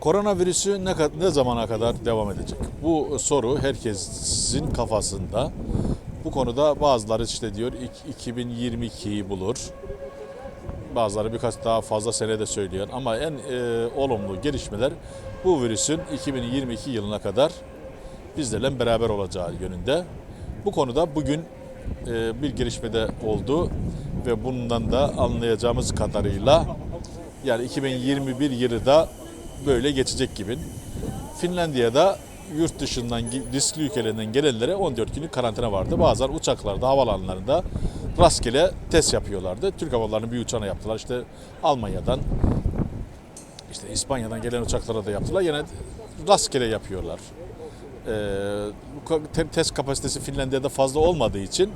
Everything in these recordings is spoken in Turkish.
Koronavirüsü ne, ne zamana kadar devam edecek? Bu soru herkesin kafasında. Bu konuda bazıları işte diyor ik- 2022'yi bulur. Bazıları birkaç daha fazla senede söylüyor. Ama en e, olumlu gelişmeler bu virüsün 2022 yılına kadar bizlerle beraber olacağı yönünde. Bu konuda bugün e, bir gelişmede oldu ve bundan da anlayacağımız kadarıyla yani 2021 yılı da böyle geçecek gibi. Finlandiya'da yurt dışından riskli ülkelerden gelenlere 14 günlük karantina vardı. Bazen uçaklarda, havalanlarında rastgele test yapıyorlardı. Türk Hava bir uçağına yaptılar. İşte Almanya'dan, işte İspanya'dan gelen uçaklara da yaptılar. Yine rastgele yapıyorlar. Ee, test kapasitesi Finlandiya'da fazla olmadığı için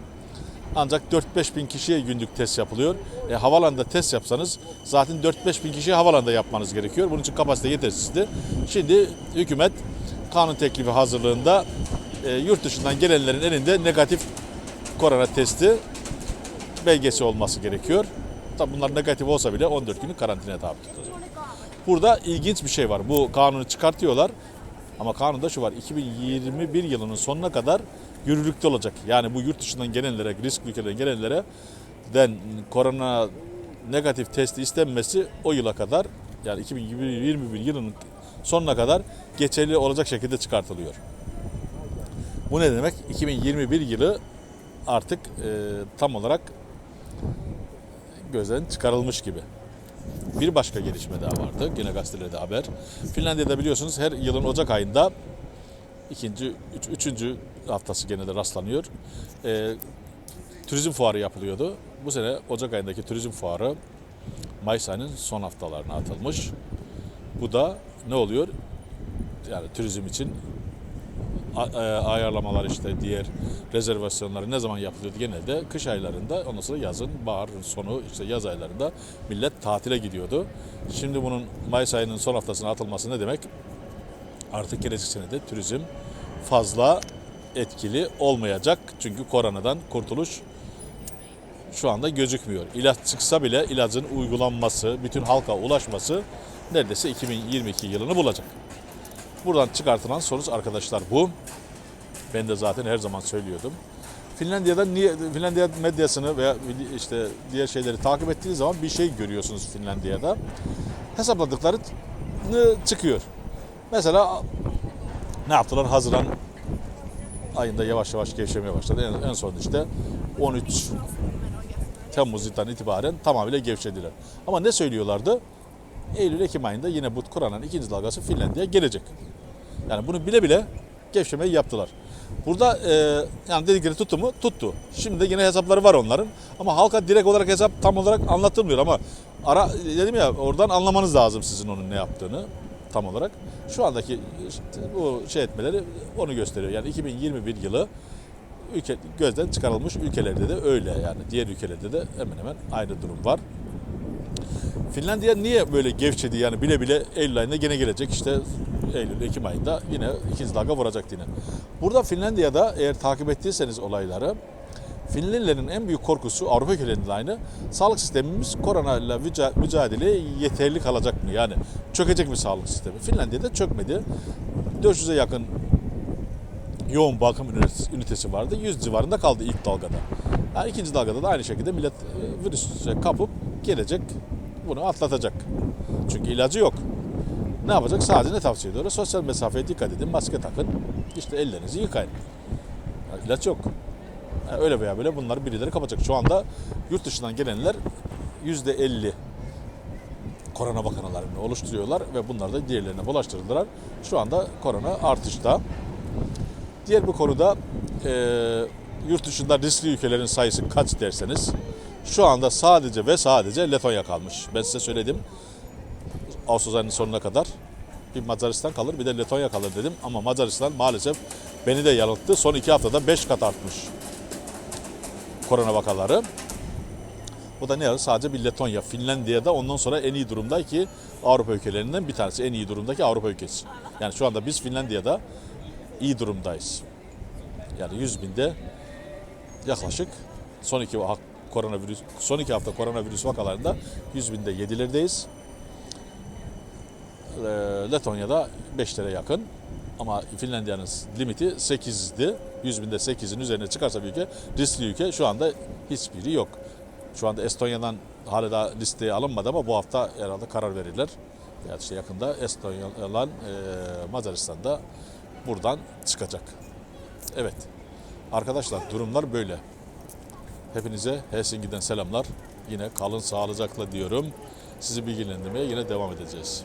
ancak 4-5 bin kişiye günlük test yapılıyor. E, havalanda test yapsanız zaten 4-5 bin kişiye havalanda yapmanız gerekiyor. Bunun için kapasite yetersizdi. Şimdi hükümet kanun teklifi hazırlığında e, yurt dışından gelenlerin elinde negatif korona testi belgesi olması gerekiyor. Tabi bunlar negatif olsa bile 14 günlük karantinaya tabi tutulacak. Burada ilginç bir şey var. Bu kanunu çıkartıyorlar. Ama kanunda şu var. 2021 yılının sonuna kadar yürürlükte olacak. Yani bu yurt dışından gelenlere, risk ülkelerden gelenlere den korona negatif testi istenmesi o yıla kadar yani 2021 yılının sonuna kadar geçerli olacak şekilde çıkartılıyor. Bu ne demek? 2021 yılı artık e, tam olarak gözden çıkarılmış gibi. Bir başka gelişme daha vardı. Gene gazetelerde haber. Finlandiya'da biliyorsunuz her yılın Ocak ayında ikinci, üç, üçüncü haftası gene de rastlanıyor. Ee, turizm fuarı yapılıyordu. Bu sene Ocak ayındaki turizm fuarı Mayıs ayının son haftalarına atılmış. Bu da ne oluyor? Yani turizm için e, ayarlamalar işte diğer rezervasyonları ne zaman yapılıyordu genelde kış aylarında ondan sonra yazın bahar sonu işte yaz aylarında millet tatile gidiyordu. Şimdi bunun Mayıs ayının son haftasına atılması ne demek? Artık gelecek senede turizm fazla etkili olmayacak. Çünkü koronadan kurtuluş şu anda gözükmüyor. İlaç çıksa bile ilacın uygulanması, bütün halka ulaşması neredeyse 2022 yılını bulacak. Buradan çıkartılan sonuç arkadaşlar bu. Ben de zaten her zaman söylüyordum. Finlandiya'da niye Finlandiya medyasını veya işte diğer şeyleri takip ettiğiniz zaman bir şey görüyorsunuz Finlandiya'da. Hesapladıkları çıkıyor. Mesela ne yaptılar? Haziran ayında yavaş yavaş gevşemeye başladı. En, en son işte 13 Temmuz'dan itibaren tamamıyla gevşediler. Ama ne söylüyorlardı? Eylül-Ekim ayında yine bu koronanın ikinci dalgası Finlandiya'ya gelecek. Yani bunu bile bile gevşemeyi yaptılar. Burada e, yani dedikleri tuttu mu? Tuttu. Şimdi yine hesapları var onların. Ama halka direkt olarak hesap tam olarak anlatılmıyor ama ara dedim ya oradan anlamanız lazım sizin onun ne yaptığını tam olarak. Şu andaki işte bu şey etmeleri onu gösteriyor. Yani 2021 yılı ülke gözden çıkarılmış ülkelerde de öyle yani diğer ülkelerde de hemen hemen aynı durum var. Finlandiya niye böyle gevşedi yani bile bile Eylül ayında gene gelecek işte Eylül, Ekim ayında yine ikinci dalga vuracak yine. Burada Finlandiya'da eğer takip ettiyseniz olayları Finlilerin en büyük korkusu Avrupa ülkelerinde de aynı. Sağlık sistemimiz korona ile müca- mücadeleye yeterli kalacak mı? Yani çökecek mi sağlık sistemi? Finlandiya'da çökmedi. 400'e yakın yoğun bakım ünitesi- vardı. 100 civarında kaldı ilk dalgada. Yani ikinci dalgada da aynı şekilde millet e, virüse kapıp gelecek bunu atlatacak. Çünkü ilacı yok. Ne yapacak? Sadece ne tavsiye ediyorlar? Sosyal mesafeye dikkat edin, maske takın, işte ellerinizi yıkayın. Yani ilaç yok. Yani öyle veya böyle bunları birileri kapatacak. Şu anda yurt dışından gelenler yüzde elli korona vakalarını oluşturuyorlar ve bunlar da diğerlerine bulaştırdılar. Şu anda korona artışta. Diğer bir konuda e, yurt dışında riskli ülkelerin sayısı kaç derseniz şu anda sadece ve sadece Letonya kalmış. Ben size söyledim. Ağustos ayının sonuna kadar bir Macaristan kalır bir de Letonya kalır dedim. Ama Macaristan maalesef beni de yanılttı. Son iki haftada 5 kat artmış korona vakaları. Bu da ne yazık sadece bir Letonya. Finlandiya'da ondan sonra en iyi durumda ki Avrupa ülkelerinden bir tanesi. En iyi durumdaki Avrupa ülkesi. Yani şu anda biz Finlandiya'da iyi durumdayız. Yani 100 binde yaklaşık son iki koronavirüs son iki hafta koronavirüs vakalarında 100 binde 7'lerdeyiz. e, Letonya'da 5'lere yakın. Ama Finlandiya'nın limiti 8'di. 100 binde 8'in üzerine çıkarsa bir ülke riskli ülke şu anda hiçbiri yok. Şu anda Estonya'dan hala daha listeye alınmadı ama bu hafta herhalde karar verirler. Yani işte yakında Estonya'la e, Macaristan da buradan çıkacak. Evet. Arkadaşlar durumlar böyle. Hepinize Helsinki'den selamlar. Yine kalın sağlıcakla diyorum. Sizi bilgilendirmeye yine devam edeceğiz.